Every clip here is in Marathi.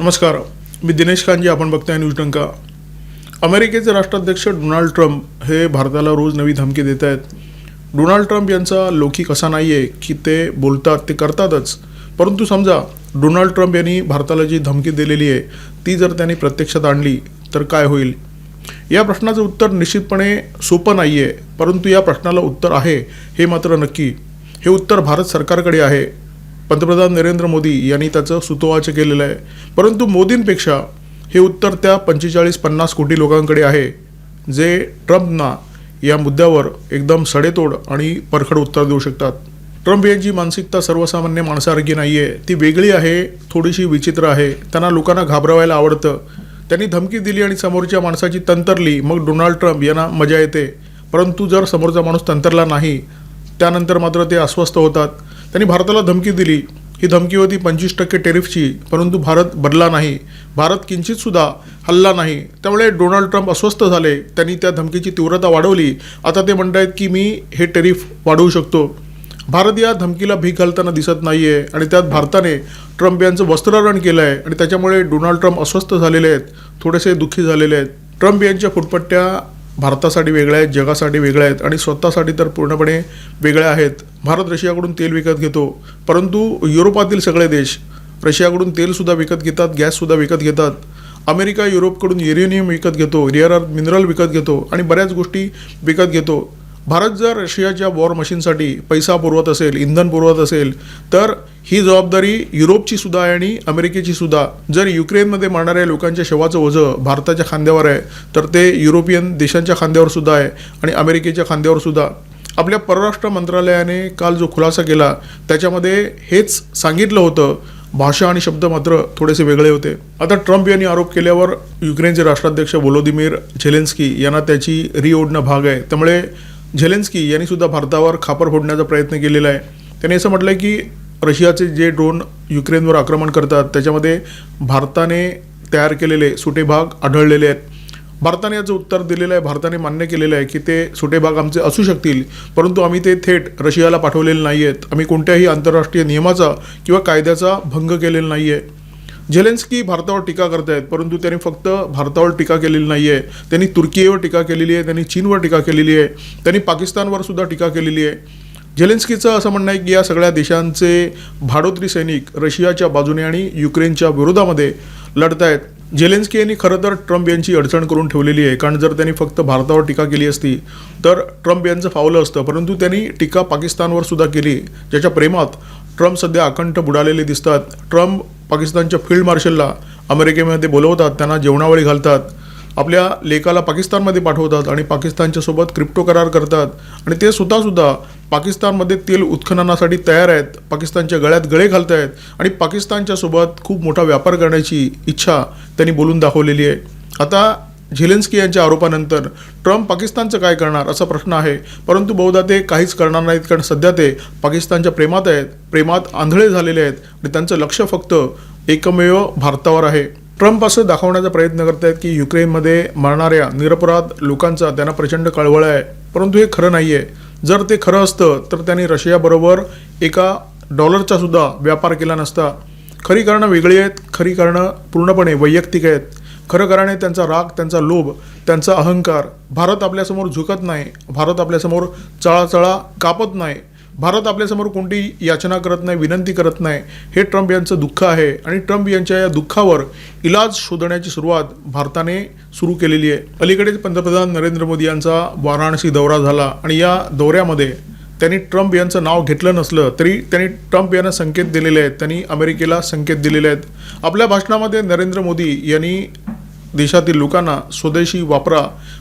नमस्कार. मी दिनेश कांजी आपण बघताय न्यूज डंका. अमेरिकेचे राष्ट्राध्यक्ष डोनाल्ड ट्रम्प हे भारताला रोज नवी धमकी देत आहेत. डोनाल्ड ट्रम्प यांचा लौकिक असा नाही आहे की ते बोलतात ते करतातच. परंतु समजा डोनाल्ड ट्रम्प यांनी भारताला जी धमकी दिलेली आहे ती जर त्यांनी प्रत्यक्षात आणली तर काय होईल? या प्रश्नाचं उत्तर निश्चितपणे सोपं नाही आहे परंतु या प्रश्नाला उत्तर आहे हे मात्र नक्की. हे उत्तर भारत सरकारकडे आहे. पंतप्रधान नरेंद्र मोदी यांनी त्याचं सुतोवाच केलेलं आहे. परंतु मोदींपेक्षा हे उत्तर त्या पंचेचाळीस पन्नास कोटी लोकांकडे आहे जे ट्रम्पना या मुद्द्यावर एकदम सडेतोड आणि परखड उत्तर देऊ शकतात. ट्रम्प यांची मानसिकता सर्वसामान्य माणसासारखी नाही आहे ती वेगळी आहे थोडीशी विचित्र आहे त्यांना लोकांना घाबरवायला आवडतं. त्यांनी धमकी दिली आणि समोरच्या माणसाची तंतरली मग डोनाल्ड ट्रम्प यांना मजा येते. परंतु जर समोरचा माणूस तंतरला नाही त्यानंतर मात्र ते अस्वस्थ होतात. त्यांनी भारताला धमकी दिली. ही धमकी होती पंचवीस टक्के टेरिफची परंतु भारत बदला नाही. भारत किंचितसुद्धा हल्ला नाही. त्यामुळे डोनाल्ड ट्रम्प अस्वस्थ झाले. त्यांनी त्या धमकीची तीव्रता वाढवली. आता ते म्हणत आहेत की मी हे टेरिफ वाढवू शकतो. भारत या धमकीला भीक घालताना दिसत नाही आहे आणि त्यात भारताने ट्रम्प यांचं वस्त्रहरण केलं आहे आणि त्याच्यामुळे डोनाल्ड ट्रम्प अस्वस्थ झालेले आहेत. थोडेसे दुःखी झालेले आहेत. ट्रम्प यांच्या फुटपट्ट्या भारतासाठी वेगळ्या आहेत जगासाठी वेगळ्या आहेत आणि स्वतःसाठी तर पूर्णपणे वेगळ्या आहेत. भारत रशियाकडून तेल विकत घेतो. परंतु युरोपातील सगळे देश रशियाकडून तेलसुद्धा विकत घेतात गॅससुद्धा विकत घेतात. अमेरिका युरोपकडून युरेनियम विकत घेतो रिअर अर्थ मिनरल विकत घेतो आणि बऱ्याच गोष्टी विकत घेतो. भारत जर रशियाच्या वॉर मशीनसाठी पैसा पुरवत असेल इंधन पुरवत असेल तर ही जबाबदारी युरोपची सुद्धा आहे आणि अमेरिकेची सुद्धा. जर युक्रेनमध्ये मारणाऱ्या लोकांच्या शवाचं ओझं भारताच्या खांद्यावर आहे तर ते युरोपियन देशांच्या खांद्यावर सुद्धा आहे आणि अमेरिकेच्या खांद्यावर सुद्धा. आपल्या परराष्ट्र मंत्रालयाने काल जो खुलासा केला त्याच्यामध्ये हेच सांगितलं होतं. भाषा आणि शब्द मात्र थोडेसे वेगळे होते. आता ट्रम्प यांनी आरोप केल्यावर युक्रेनचे राष्ट्राध्यक्ष व्लोदिमीर झेलेन्स्की यांना त्याची रिओढणं भाग आहे. त्यामुळे झेलेन्स्की यांनी सुद्धा भारतावर खापर फोडण्याचा प्रयत्न केलेला आहे. त्यांनी असं म्हटलं आहे की रशियाचे जे ड्रोन युक्रेनवर आक्रमण करतात त्याच्यामध्ये भारताने तयार केलेले सुटे भाग आढळलेले आहेत. भारताने याचं उत्तर दिलेलं आहे भारताने मान्य केलेलं आहे की ते सुटे भाग आमचे असू शकतील परंतु आम्ही ते थेट रशियाला पाठवलेले नाही आहेत आम्ही कोणत्याही आंतरराष्ट्रीय नियमाचा किंवा कायद्याचा भंग केलेला नाही आहे झेलेन्स्की भारतावर टीका करतायत परंतु त्यांनी फक्त भारतावर टीका केलेली नाही आहे त्यांनी तुर्कीवर टीका केलेली आहे त्यांनी चीनवर टीका केलेली आहे त्यांनी पाकिस्तानवर सुद्धा टीका केलेली आहे. झेलेन्स्कीचं असं म्हणणं आहे की या सगळ्या देशांचे भाडोत्री सैनिक रशियाच्या बाजूने आणि युक्रेनच्या विरोधामध्ये लढत आहेत झेलेन्स्की यांनी खरं तर ट्रम्प यांची अडचण करून ठेवलेली आहे. कारण जर त्यांनी फक्त भारतावर टीका केली असती तर ट्रम्प यांचं फावलं असतं. परंतु त्यांनी टीका पाकिस्तानवर सुद्धा केली. ज्याच्या प्रेमात ट्रम्प सध्या अकंठ बुडालेले दिसतात. ट्रम्प पाकिस्तानच्या फील्ड मार्शलला अमेरिकेमध्ये बोलवतात त्यांना जेवणावळी घालतात आपल्या लेकाला पाकिस्तानमध्ये पाठवतात आणि पाकिस्तानच्या सोबत क्रिप्टो करार करतात. आणि ते स्वतःसुद्धा पाकिस्तानमध्ये तेल उत्खननासाठी तयार आहेत पाकिस्तानच्या गळ्यात गळे घालत आहेत आणि पाकिस्तानच्या सोबत खूप मोठा व्यापार करण्याची इच्छा त्यांनी बोलून दाखवलेली आहे. आता झेलेन्स्की यांच्या आरोपानंतर ट्रम्प पाकिस्तानचं काय करणार असा प्रश्न आहे. परंतु बहुधा ते काहीच करणार नाहीत कारण सध्या ते पाकिस्तानच्या प्रेमात आहेत प्रेमात आंधळे झालेले आहेत आणि त्यांचं लक्ष फक्त एकमेव भारतावर आहे. ट्रम्प असं दाखवण्याचा प्रयत्न करत आहेत की युक्रेनमध्ये मरणाऱ्या निरपराध लोकांचा त्यांना प्रचंड कळवळ आहे. परंतु हे खरं नाही आहे जर ते खरं असतं तर त्यांनी रशियाबरोबर एका डॉलरचा सुद्धा व्यापार केला नसता. खरी कारणं वेगळी आहेत खरी कारणं पूर्णपणे वैयक्तिक आहेत. खरं कारणे त्यांचा राग त्यांचा लोभ त्यांचा अहंकार. भारत आपल्यासमोर झुकत नाही. भारत आपल्यासमोर चळाचळा कापत नाही. भारत आपल्यासमोर कोणती याचना करत नाही विनंती करत नाही. हे ट्रम्प यांचं दुःख आहे आणि ट्रम्प यांच्या या दुःखावर इलाज शोधण्याची सुरुवात भारताने सुरू केलेली आहे. अलीकडेच पंतप्रधान नरेंद्र मोदी यांचा वाराणसी दौरा झाला आणि या दौऱ्यामध्ये त्यांनी ट्रम्प यांचं नाव घेतलं नसलं तरी त्यांनी ट्रम्प यांना संकेत दिलेले आहेत. त्यांनी अमेरिकेला संकेत दिलेले आहेत. आपल्या भाषणामध्ये नरेंद्र मोदी यांनी देशातील लोकांना स्वदेशी वापरा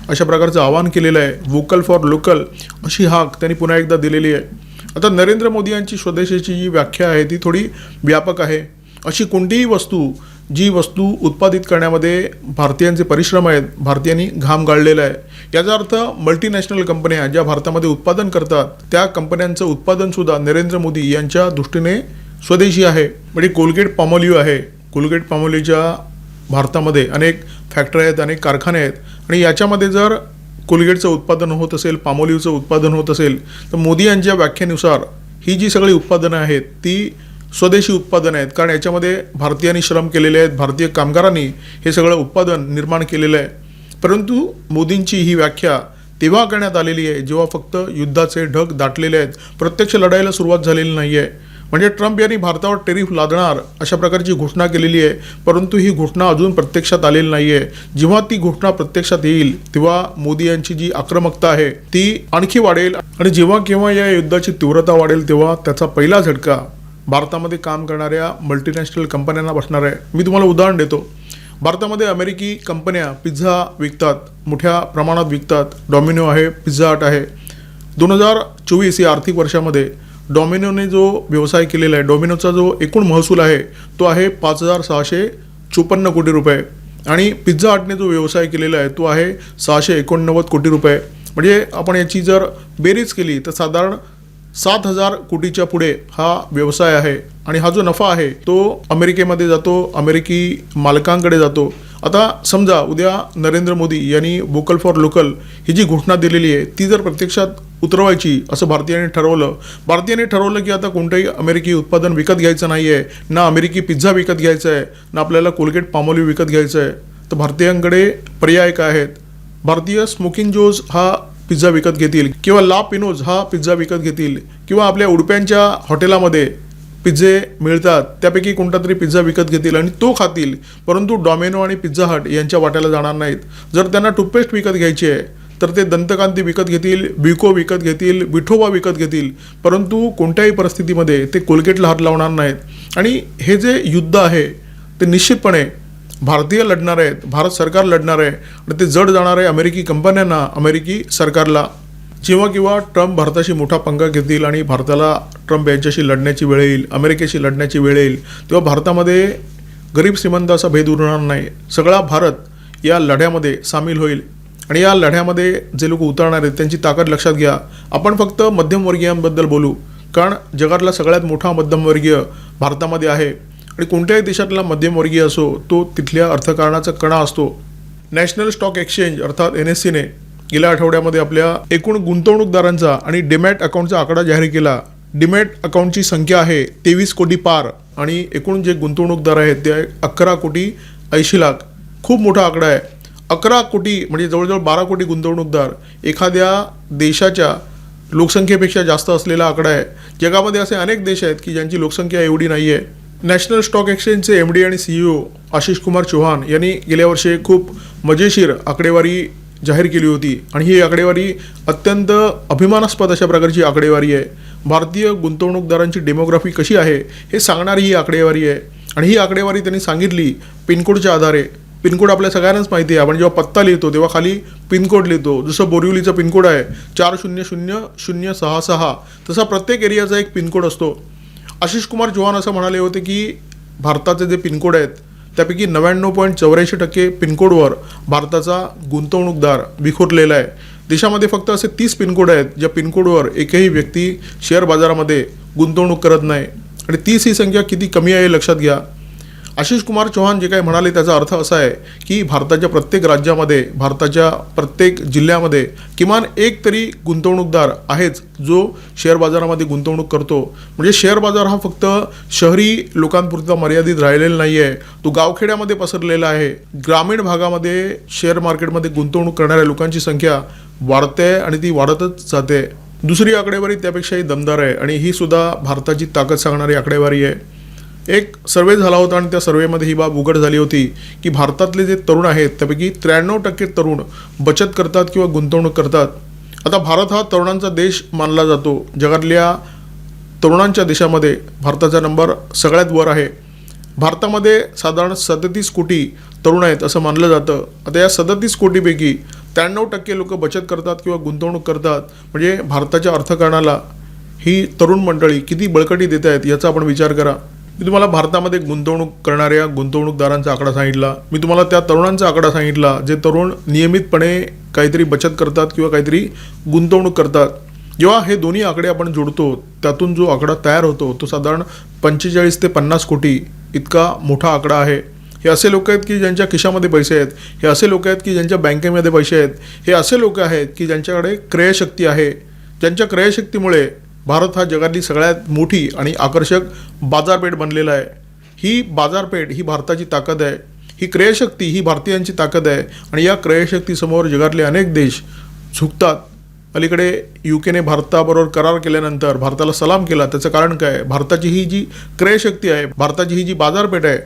अशा प्रकारचं आवाहन केलेलं आहे. वोकल फॉर लोकल अशी हाक त्यांनी पुन्हा एकदा दिलेली आहे. आता नरेंद्र मोदी यांची स्वदेशीची जी व्याख्या आहे ती थोडी व्यापक आहे. अशी कोणतीही वस्तू जी वस्तू उत्पादित करण्यामध्ये भारतीयांचे परिश्रम आहेत भारतीयांनी घाम गाळलेला आहे. याचा अर्थ मल्टीनॅशनल कंपन्या ज्या भारतामध्ये उत्पादन करतात त्या कंपन्यांचं उत्पादनसुद्धा नरेंद्र मोदी यांच्या दृष्टीने स्वदेशी आहे. म्हणजे कोलगेट पॉमोलिव्ह आहे. कोलगेट पॉमोलिव्हच्या भारतामध्ये अनेक फॅक्टरी आहेत अनेक कारखाने आहेत. आणि याच्यामध्ये जर कोलगेटचं उत्पादन होत असेल पामोलिवचं उत्पादन होत असेल तर मोदी यांच्या व्याख्येनुसार ही जी सगळी उत्पादनं आहेत ती स्वदेशी उत्पादनं आहेत. कारण याच्यामध्ये भारतीयांनी श्रम केलेले आहेत भारतीय कामगारांनी हे सगळं उत्पादन निर्माण केलेलं आहे. परंतु मोदींची ही व्याख्या तेव्हा करण्यात आलेली आहे जेव्हा फक्त युद्धाचे ढग दाटलेले आहेत. प्रत्यक्ष लढाईला सुरुवात झालेली नाही आहे म्हणजे ट्रम्प यांनी भारतावर टेरिफ लादणार अशा प्रकारची घोषणा केलेली आहे. परंतु ही घोषणा अजून प्रत्यक्षात आलेली नाही आहे जेव्हा ती घोषणा प्रत्यक्षात येईल तेव्हा मोदी यांची जी आक्रमकता आहे ती आणखी वाढेल. आणि जेव्हा केव्हा या युद्धाची तीव्रता वाढेल तेव्हा त्याचा पहिला झटका भारतामध्ये काम करणाऱ्या मल्टीनॅशनल कंपन्यांना बसणार आहे. मी तुम्हाला उदाहरण देतो. भारतामध्ये अमेरिकी कंपन्या पिझ्झा विकतात मोठ्या प्रमाणात विकतात. डॉमिनो आहे पिझ्झा हट आहे. दोन हजार चोवीस या आर्थिक वर्षामध्ये डॉमिनोने जो व्यवसाय केलेला आहे डॉमिनोचा जो एकूण महसूल आहे तो आहे पाच हजार सहाशे चोपन्न कोटी रुपये. आणि पिझ्झा हटने जो व्यवसाय केलेला आहे तो आहे सहाशे एकोणनव्वद कोटी रुपये. म्हणजे आपण याची जर बेरीज केली तर साधारण सात हजार कोटीच्या पुढे हा व्यवसाय आहे. आणि हा जो नफा आहे तो अमेरिकेमध्ये जातो अमेरिकी मालकांकडे जातो. आता समजा उद्या नरेंद्र मोदी यांनी वोकल फॉर लोकल ही जी घोषणा दिलेली आहे ती जर प्रत्यक्षात उतरवायची असं भारतीयांनी ठरवलं भारतीयांनी ठरवलं की आता कोणतंही अमेरिकी उत्पादन विकत घ्यायचं नाही आहे ना अमेरिकी पिझ्झा विकत घ्यायचा आहे ना आपल्याला कोलगेट पामोली विकत घ्यायचं आहे तर भारतीयांकडे पर्याय काय आहेत? भारतीय स्मोकिंग जोज हा पिझ्झा विकत घेतील किंवा ला पिनोज हा पिझ्झा विकत घेतील किंवा आपल्या उडप्यांच्या हॉटेलामध्ये पिझ्झे मिळतात त्यापैकी कोणता तरी पिझ्झा विकत घेतील आणि तो खातील. परंतु डॉमिनो आणि पिझ्झा हट यांच्या वाट्याला जाणार नाहीत. जर त्यांना टूथपेस्ट विकत घ्यायची आहे तर ते दंतकांती विकत घेतील बिको विकत घेतील विठोबा विकत घेतील. परंतु कोणत्याही परिस्थितीमध्ये ते कोलगेटला हात लावणार नाहीत. आणि हे जे युद्ध आहे ते निश्चितपणे भारतीय लढणार आहेत. भारत सरकार लढणार आहे. आणि ते जड जाणार आहे अमेरिकी कंपन्यांना अमेरिकी सरकारला जेव्हा किंवा ट्रम्प भारताशी मोठा पंगा घेतील आणि भारताला ट्रम्प यांच्याशी लढण्याची वेळ येईल अमेरिकेशी लढण्याची वेळ येईल तेव्हा भारतामध्ये गरीब श्रीमंत असा भेद उरणार नाही. सगळा भारत या लढ्यामध्ये सामील होईल. आणि या लढ्यामध्ये जे लोक उतरणार आहेत त्यांची ताकद लक्षात घ्या. आपण फक्त मध्यमवर्गीयांबद्दल बोलू कारण जगातला सगळ्यात मोठा मध्यमवर्गीय भारतामध्ये आहे. आणि कोणत्याही देशातला मध्यमवर्गीय असो तो तिथल्या अर्थकारणाचा कणा असतो. नॅशनल स्टॉक एक्सचेंज अर्थात एन एस सीने गेल्या आठवड्यामध्ये आपल्या एकूण गुंतवणूकदारांचा आणि डिमॅट अकाउंटचा आकडा जाहीर केला. डिमॅट अकाउंटची संख्या आहे तेवीस कोटी पार आणि एकूण जे गुंतवणूकदार आहेत ते अकरा कोटी ऐंशी लाख. खूप मोठा आकडा आहे. अकरा कोटी म्हणजे जवळजवळ बारा कोटी गुंतवणूकदार एखाद्या देशाच्या लोकसंख्येपेक्षा जास्त असलेला आकडा आहे. जगामध्ये असे अनेक देश आहेत की ज्यांची लोकसंख्या एवढी नाही आहे नॅशनल स्टॉक एक्सचेंजचे एम डी आणि सीईओ आशिष कुमार चौहान यांनी गेल्या वर्षी खूप मजेशीर आकडेवारी जाहीर केली होती. आणि ही आकडेवारी अत्यंत अभिमानास्पद अशा प्रकारची आकडेवारी आहे. भारतीय गुंतवणूकदारांची डेमोग्राफी कशी आहे हे सांगणारी ही आकडेवारी आहे. आणि ही आकडेवारी त्यांनी सांगितली पिनकोडच्या आधारे. पिनकोड आपल्या सगळ्यांनाच माहिती आहे. आपण जेव्हा पत्ता लिहितो तेव्हा खाली पिनकोड लिहितो. जसं बोरिवलीचा पिनकोड आहे चार शून्य शून्य शून्य सहा सहा तसा प्रत्येक एरियाचा एक पिनकोड असतो. आशिष कुमार चौहान असं म्हणाले होते की भारताचे जे पिनकोड आहेत त्यापैकी नव्याण्णव पॉईंट चौऱ्याऐंशी टक्के पिनकोडवर भारताचा गुंतवणूकदार विखुरलेला आहे. देशामध्ये फक्त असे तीस पिनकोड आहेत ज्या पिनकोडवर एकही व्यक्ती शेअर बाजारामध्ये गुंतवणूक करत नाही. आणि तीस ही संख्या किती कमी आहे लक्षात घ्या. आशिष कुमार चौहान जे काही म्हणाले त्याचा अर्थ असा आहे की भारताच्या प्रत्येक राज्यामध्ये भारताच्या प्रत्येक जिल्ह्यामध्ये किमान एक तरी गुंतवणूकदार आहेच जो शेअर बाजारामध्ये गुंतवणूक करतो. म्हणजे शेअर बाजार हा फक्त शहरी लोकांपुरता मर्यादित राहिलेला नाही आहे तो गावखेड्यामध्ये पसरलेला आहे. ग्रामीण भागामध्ये शेअर मार्केटमध्ये गुंतवणूक करणाऱ्या लोकांची संख्या वाढते आणि ती वाढतच जाते. दुसरी आकडेवारी त्यापेक्षाही दमदार आहे आणि ही सुद्धा भारताची ताकद सांगणारी आकडेवारी आहे. एक सर्वे झाला होता आणि त्या सर्वेमध्ये ही बाब उघड झाली होती की भारतातले जे तरुण आहेत त्यापैकी त्र्याण्णव टक्के तरुण बचत करतात किंवा गुंतवणूक करतात. आता भारत हा तरुणांचा देश मानला जातो. जगातल्या तरुणांच्या देशामध्ये भारताचा नंबर सगळ्यात वर आहे. भारतामध्ये साधारण सदतीस कोटी तरुण आहेत असं मानलं जातं. आता या सदतीस कोटीपैकी त्र्याण्णव टक्के लोक बचत करतात किंवा गुंतवणूक करतात. म्हणजे भारताच्या अर्थकारणाला ही तरुण मंडळी किती बळकटी देत आहेत याचा आपण विचार करा. मी तुम्हाला भारतामध्ये गुंतवणूक करणाऱ्या गुंतवणूकदारांचा आकडा सांगितला. मी तुम्हाला त्या तरुणांचा आकडा सांगितला जे तरुण नियमितपणे काहीतरी बचत करतात किंवा काहीतरी गुंतवणूक करतात. जेव्हा हे दोन्ही आकडे आपण जोडतो त्यातून जो आकडा तयार होतो तो साधारण पंचेचाळीस ते पन्नास कोटी इतका मोठा आकडा आहे. हे असे लोक आहेत की ज्यांच्या खिशामध्ये पैसे आहेत हे असे लोक आहेत की ज्यांच्या बँकेमध्ये पैसे आहेत हे असे लोक आहेत की ज्यांच्याकडे क्रयशक्ती आहे. ज्यांच्या क्रयशक्तीमुळे भारत हा जगातली सगळ्यात मोठी आणि आकर्षक बाजारपेठ बनलेला आहे. ही बाजारपेठ ही भारताची ताकद आहे. ही क्रयशक्ती ही भारतीयांची ताकद आहे. आणि या क्रयशक्तीसमोर जगातले अनेक देश झुकतात. अलीकडे यू केने भारताबरोबर करार केल्यानंतर भारताला सलाम केला. त्याचं कारण काय? भारताची ही जी क्रयशक्ती आहे भारताची ही जी बाजारपेठ आहे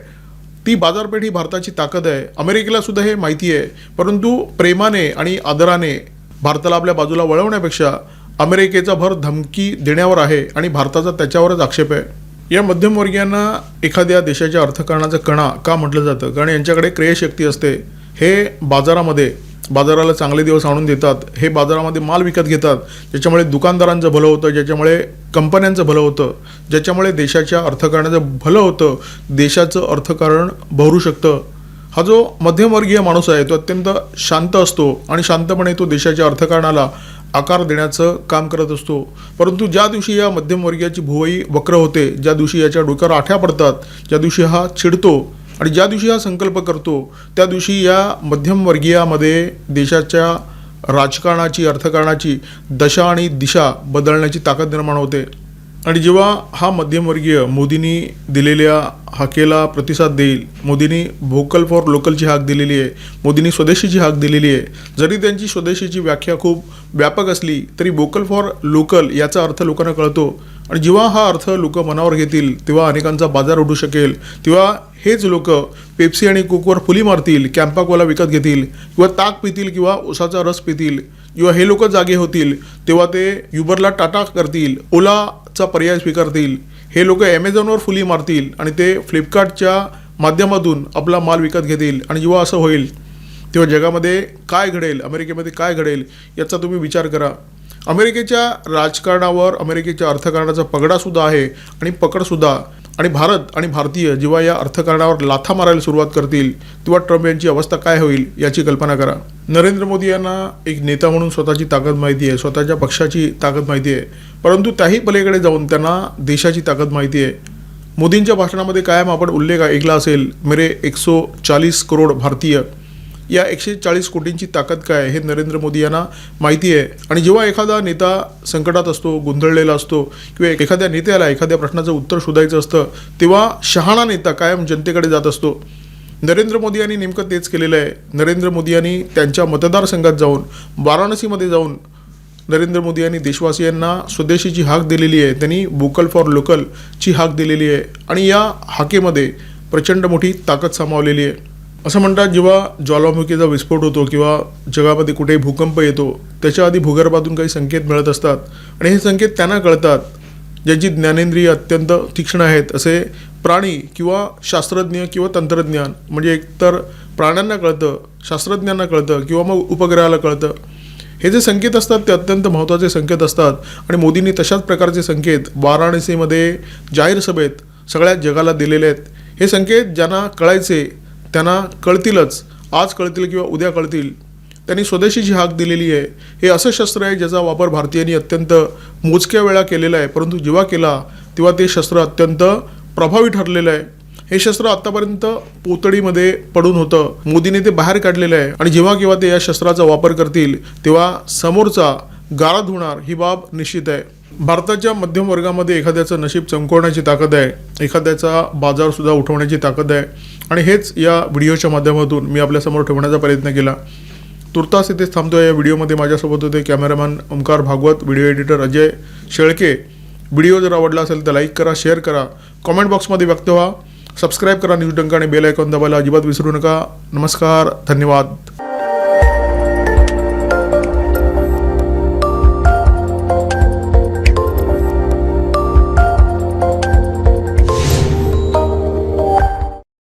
ती बाजारपेठ ही भारताची ताकद आहे. अमेरिकेला सुद्धा हे माहिती आहे. परंतु प्रेमाने आणि आदराने भारताला आपल्या बाजूला वळवण्यापेक्षा अमेरिकेचा भर धमकी देण्यावर आहे आणि भारताचा त्याच्यावरच आक्षेप आहे. या मध्यमवर्गीयांना एखाद्या देशाच्या अर्थकारणाचा कणा का म्हटलं जातं? कारण यांच्याकडे क्रयशक्ती असते. हे बाजारामध्ये बाजाराला चांगले दिवस आणून देतात. हे बाजारामध्ये माल विकत घेतात. ज्याच्यामुळे दुकानदारांचं भलं होतं ज्याच्यामुळे कंपन्यांचं भलं होतं ज्याच्यामुळे देशाच्या अर्थकारणाचं भलं होतं देशाचं अर्थकारण भरू शकतं. हा जो मध्यमवर्गीय माणूस आहे तो अत्यंत शांत असतो आणि शांतपणे तो देशाच्या अर्थकारणाला आकार देण्याचं काम करत असतो. परंतु ज्या दिवशी या मध्यमवर्गीयाची भुवई वक्र होते ज्या दिवशी याच्या डोक्यावर आठ्या पडतात ज्या दिवशी हा चिडतो आणि ज्या दिवशी हा संकल्प करतो त्या दिवशी या मध्यमवर्गीयामध्ये देशाच्या राजकारणाची अर्थकारणाची दशा आणि दिशा बदलण्याची ताकद निर्माण होते. आणि जेव्हा हा मध्यमवर्गीय मोदींनी दिलेल्या हाकेला प्रतिसाद देईल मोदींनी व्होकल फॉर लोकलची हाक दिलेली आहे मोदींनी स्वदेशीची हाक दिलेली आहे जरी त्यांची स्वदेशीची व्याख्या खूप व्यापक असली तरी वोकल फॉर लोकल याचा अर्थ लोकांना कळतो. आणि जेव्हा हा अर्थ लोक मनावर घेतील तेव्हा अनेकांचा बाजार उठू शकेल. तेव्हा हेच लोक पेप्सी आणि कोकवर फुली मारतील कॅम्पाकोला विकत घेतील किंवा ताक पितील किंवा उसाचा रस पितील किंवा हे लोक जागे होतील तेव्हा ते युबरला टाटा करतील ओलाचा पर्याय स्वीकारतील. हे लोक ॲमेझॉनवर फुली मारतील आणि ते फ्लिपकार्टच्या माध्यमातून आपला माल विकत घेतील. आणि जेव्हा असं होईल तेव्हा जगामध्ये काय घडेल अमेरिकेमध्ये काय घडेल याचा तुम्ही विचार करा. अमेरिकेच्या राजकारणावर अमेरिकेच्या अर्थकारणाचा पगडासुद्धा आहे आणि पकडसुद्धा आणि भारत आणि भारतीय जेव्हा या अर्थकारणावर लाथा मारायला सुरुवात करतील तेव्हा ट्रम्प यांची अवस्था काय होईल याची कल्पना करा. नरेंद्र मोदी यांना एक नेता म्हणून स्वतःची ताकद माहिती आहे स्वतःच्या पक्षाची ताकद माहिती आहे. परंतु त्याही पलीकडे जाऊन त्यांना देशाची ताकद माहिती आहे. मोदींच्या भाषणामध्ये कायम आपण उल्लेख ऐकला असेल मेरे एकसो चाळीस करोड भारतीय या एकशे चाळीस कोटींची ताकद काय हे नरेंद्र मोदी यांना माहिती आहे. आणि जेव्हा एखादा नेता संकटात असतो गोंधळलेला असतो किंवा एखाद्या नेत्याला एखाद्या प्रश्नाचं उत्तर शोधायचं असतं तेव्हा शहाणा नेता कायम जनतेकडे जात असतो. नरेंद्र मोदी यांनी नेमकं तेच केलेलं आहे. नरेंद्र मोदी यांनी त्यांच्या मतदारसंघात जाऊन वाराणसीमध्ये जाऊन नरेंद्र मोदी यांनी देशवासियांना स्वदेशीची हाक दिलेली आहे. त्यांनी वोकल फॉर लोकलची हाक दिलेली आहे. आणि या हाकेमध्ये प्रचंड मोठी ताकद सामावलेली आहे. असं म्हणतात जेव्हा ज्वालामुखीचा विस्फोट होतो किंवा जगामध्ये कुठेही भूकंप येतो त्याच्या आधी भूगर्भातून काही संकेत मिळत असतात. आणि हे संकेत त्यांना कळतात ज्यांची ज्ञानेंद्रिय अत्यंत तीक्ष्ण आहेत असे प्राणी किंवा शास्त्रज्ञ किंवा तंत्रज्ञान म्हणजे एकतर प्राण्यांना कळतं शास्त्रज्ञांना कळतं किंवा मग उपग्रहाला कळतं. हे जे संकेत असतात ते अत्यंत महत्त्वाचे संकेत असतात. आणि मोदींनी तशाच प्रकारचे संकेत वाराणसीमध्ये जाहीर सभेत सगळ्या जगाला दिलेले आहेत. हे संकेत ज्यांना कळायचे त्यांना कळतीलच आज कळतील किंवा उद्या कळतील. त्यांनी स्वदेशीची हाक दिलेली आहे हे असं शस्त्र आहे ज्याचा वापर भारतीयांनी अत्यंत मोजक्या वेळा केलेला आहे परंतु जेव्हा केला तेव्हा ते शस्त्र अत्यंत प्रभावी ठरलेलं आहे. हे शस्त्र आत्तापर्यंत पोतडीमध्ये पडून होतं. मोदीने ते बाहेर काढलेलं आहे आणि जेव्हा केव्हा ते या शस्त्राचा वापर करतील तेव्हा समोरचा गाळा धुणार ही बाब निश्चित आहे. भारताच्या मध्यम वर्गामध्ये एखाद्याचं नशीब चमकवण्याची ताकद आहे एखाद्याचा बाजारसुद्धा उठवण्याची ताकद आहे. आणि हेच या व्हिडिओच्या माध्यमातून मी आपल्यासमोर ठेवण्याचा प्रयत्न केला. तुर्तास इथेच थांबतो या व्हिडिओमध्ये माझ्यासोबत होते cameraman Omkar Bhagwat video editor Ajay Shelke. Video जर आवडला असेल तर लाईक करा शेअर करा. कॉमेंट बॉक्समध्ये व्यक्त व्हा. सबस्क्राईब करा न्यूज डंका आणि बेल आयकॉन दाबायला अजिबात विसरू नका. नमस्कार. धन्यवाद.